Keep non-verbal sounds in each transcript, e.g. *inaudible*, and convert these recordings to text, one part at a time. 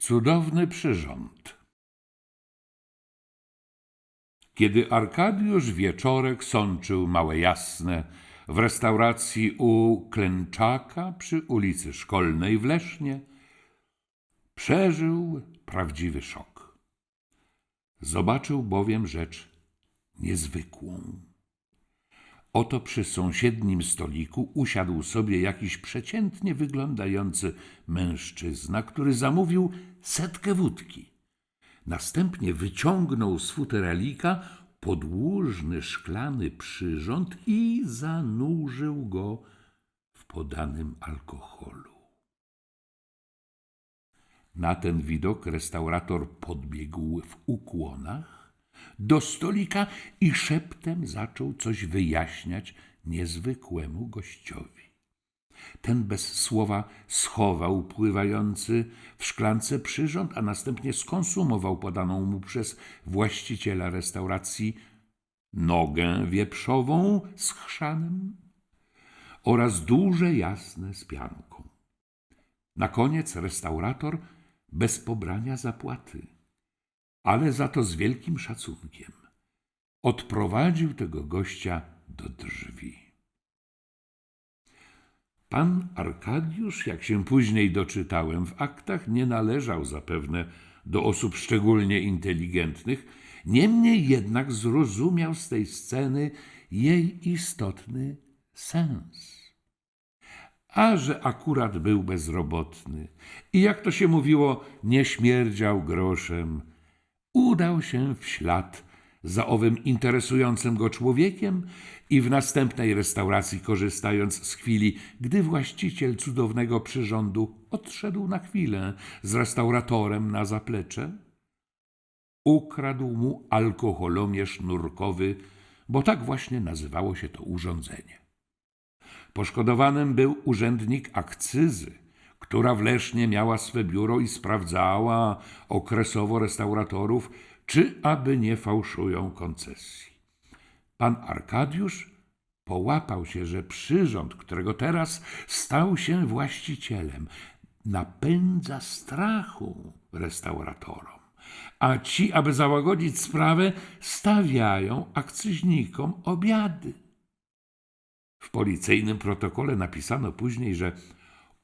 Cudowny przyrząd. Kiedy Arkadiusz wieczorek sączył małe jasne w restauracji u Klęczaka przy ulicy Szkolnej w Lesznie, przeżył prawdziwy szok. Zobaczył bowiem rzecz niezwykłą. Oto przy sąsiednim stoliku usiadł sobie jakiś przeciętnie wyglądający mężczyzna, który zamówił setkę wódki. Następnie wyciągnął z futeralika podłużny szklany przyrząd i zanurzył go w podanym alkoholu. Na ten widok restaurator podbiegł w ukłonach do stolika i szeptem zaczął coś wyjaśniać niezwykłemu gościowi. Ten bez słowa schował pływający w szklance przyrząd, a następnie skonsumował podaną mu przez właściciela restauracji nogę wieprzową z chrzanem oraz duże jasne z pianką. Na koniec restaurator bez pobrania zapłaty ale za to z wielkim szacunkiem. Odprowadził tego gościa do drzwi. Pan Arkadiusz, jak się później doczytałem w aktach, nie należał zapewne do osób szczególnie inteligentnych, niemniej jednak zrozumiał z tej sceny jej istotny sens. A że akurat był bezrobotny i jak to się mówiło, nie śmierdział groszem, udał się w ślad za owym interesującym go człowiekiem i w następnej restauracji, korzystając z chwili, gdy właściciel cudownego przyrządu odszedł na chwilę z restauratorem na zaplecze, ukradł mu alkoholomierz nurkowy, bo tak właśnie nazywało się to urządzenie. Poszkodowanym był urzędnik akcyzy, która w Lesznie miała swe biuro i sprawdzała okresowo restauratorów, czy aby nie fałszują koncesji. Pan Arkadiusz połapał się, że przyrząd, którego teraz stał się właścicielem, napędza strachu restauratorom, a ci, aby załagodzić sprawę, stawiają akcyźnikom obiady. W policyjnym protokole napisano później, że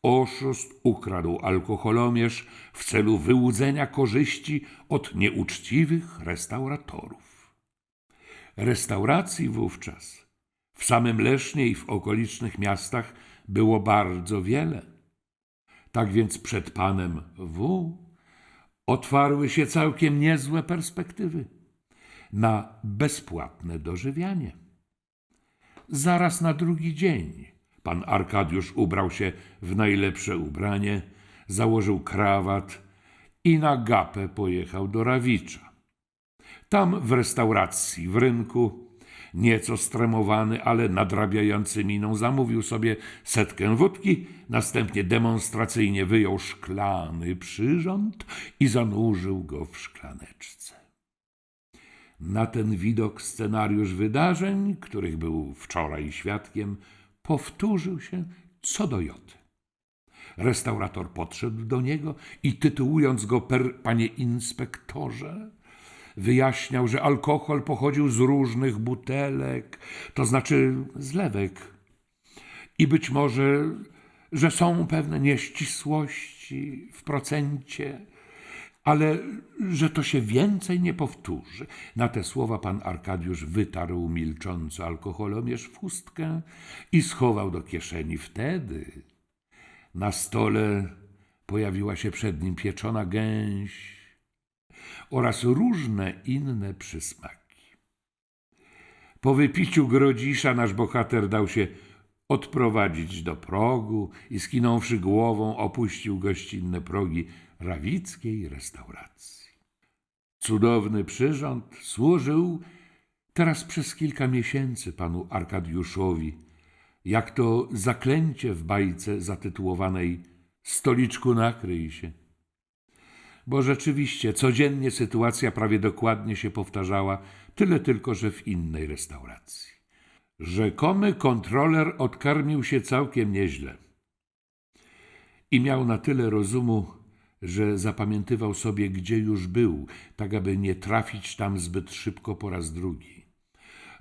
Oszust ukradł alkoholomierz w celu wyłudzenia korzyści od nieuczciwych restauratorów. Restauracji wówczas w samym Lesznie i w okolicznych miastach było bardzo wiele. Tak więc przed panem W otwarły się całkiem niezłe perspektywy na bezpłatne dożywianie. Zaraz na drugi dzień Pan Arkadiusz ubrał się w najlepsze ubranie, założył krawat i na gapę pojechał do Rawicza. Tam w restauracji w rynku, nieco stremowany, ale nadrabiający miną, zamówił sobie setkę wódki, następnie demonstracyjnie wyjął szklany przyrząd i zanurzył go w szklaneczce. Na ten widok scenariusz wydarzeń, których był wczoraj świadkiem, powtórzył się co do joty. Restaurator podszedł do niego i tytułując go per panie inspektorze, wyjaśniał, że alkohol pochodził z różnych butelek, to znaczy zlewek. I być może, że są pewne nieścisłości w procencie, ale że to się więcej nie powtórzy. Na te słowa pan Arkadiusz wytarł milcząco alkoholomierz w chustkę i schował do kieszeni. Wtedy na stole pojawiła się przed nim pieczona gęś oraz różne inne przysmaki. Po wypiciu grodzisza nasz bohater dał się odprowadzić do progu i skinąwszy głową opuścił gościnne progi rawickiej restauracji. Cudowny przyrząd służył teraz przez kilka miesięcy panu Arkadiuszowi, jak to zaklęcie w bajce zatytułowanej Stoliczku nakryj się. Bo rzeczywiście codziennie sytuacja prawie dokładnie się powtarzała, tyle tylko, że w innej restauracji. Rzekomy kontroler odkarmił się całkiem nieźle i miał na tyle rozumu, że zapamiętywał sobie, gdzie już był, tak aby nie trafić tam zbyt szybko po raz drugi.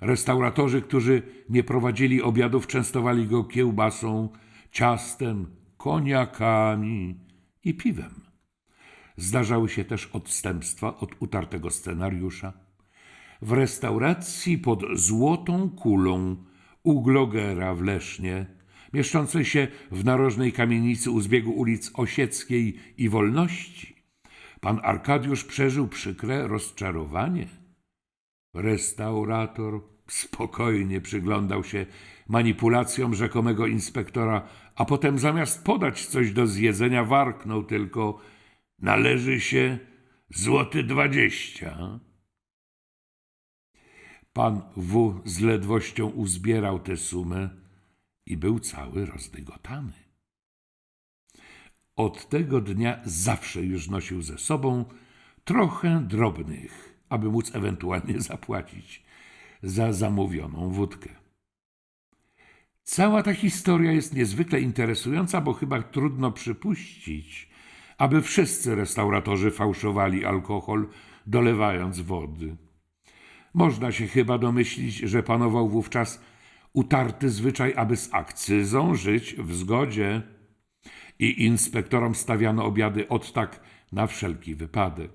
Restauratorzy, którzy nie prowadzili obiadów, częstowali go kiełbasą, ciastem, koniakami i piwem. Zdarzały się też odstępstwa od utartego scenariusza. W restauracji pod Złotą Kulą u Glogera w Lesznie, mieszczącej się w narożnej kamienicy u zbiegu ulic Osieckiej i Wolności, pan Arkadiusz przeżył przykre rozczarowanie. Restaurator spokojnie przyglądał się manipulacjom rzekomego inspektora, a potem zamiast podać coś do zjedzenia, warknął tylko: Należy się złoty dwadzieścia. Pan W. z ledwością uzbierał tę sumę i był cały rozdygotany. Od tego dnia zawsze już nosił ze sobą trochę drobnych, aby móc ewentualnie *laughs* zapłacić za zamówioną wódkę. Cała ta historia jest niezwykle interesująca, bo chyba trudno przypuścić, aby wszyscy restauratorzy fałszowali alkohol, dolewając wody. Można się chyba domyślić, że panował wówczas utarty zwyczaj, aby z akcyzą żyć w zgodzie i inspektorom stawiano obiady od tak na wszelki wypadek.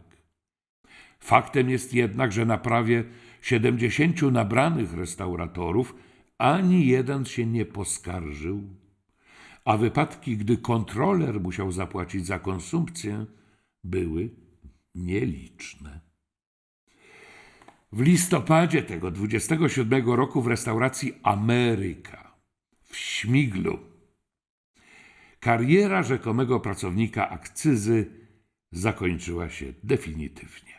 Faktem jest jednak, że na prawie 70 nabranych restauratorów ani jeden się nie poskarżył, a wypadki, gdy kontroler musiał zapłacić za konsumpcję, były nieliczne. W listopadzie tego 27 roku w restauracji Ameryka w Śmiglu kariera rzekomego pracownika akcyzy zakończyła się definitywnie.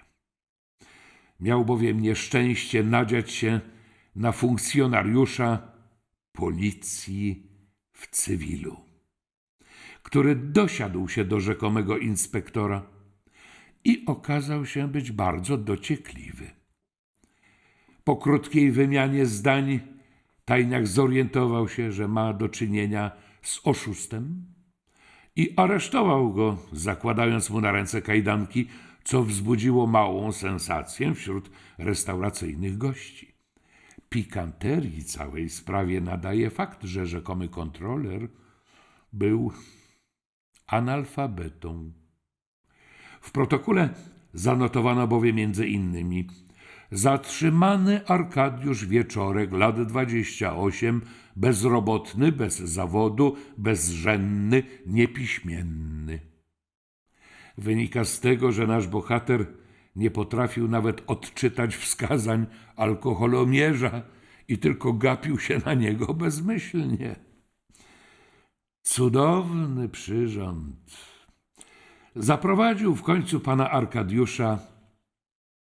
Miał bowiem nieszczęście nadziać się na funkcjonariusza policji w cywilu, który dosiadł się do rzekomego inspektora i okazał się być bardzo dociekliwy. Po krótkiej wymianie zdań tajniak zorientował się, że ma do czynienia z oszustem i aresztował go, zakładając mu na ręce kajdanki, co wzbudziło małą sensację wśród restauracyjnych gości. Pikanterii całej sprawie nadaje fakt, że rzekomy kontroler był analfabetą. W protokole zanotowano bowiem między innymi Zatrzymany Arkadiusz Wieczorek, lat 28, bezrobotny, bez zawodu, bezżenny, niepiśmienny. Wynika z tego, że nasz bohater nie potrafił nawet odczytać wskazań alkoholomierza i tylko gapił się na niego bezmyślnie. Cudowny przyrząd. Zaprowadził w końcu pana Arkadiusza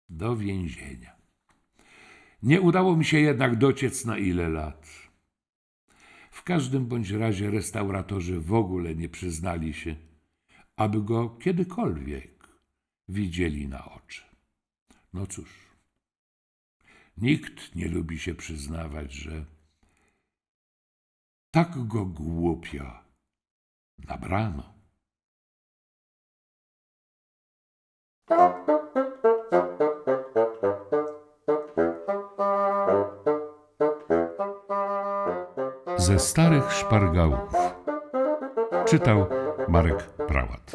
do więzienia. Nie udało mi się jednak dociec na ile lat. W każdym bądź razie restauratorzy w ogóle nie przyznali się, aby go kiedykolwiek widzieli na oczy. No cóż, nikt nie lubi się przyznawać, że tak go głupio nabrano. Ze starych szpargałów czytał Marek Prałat.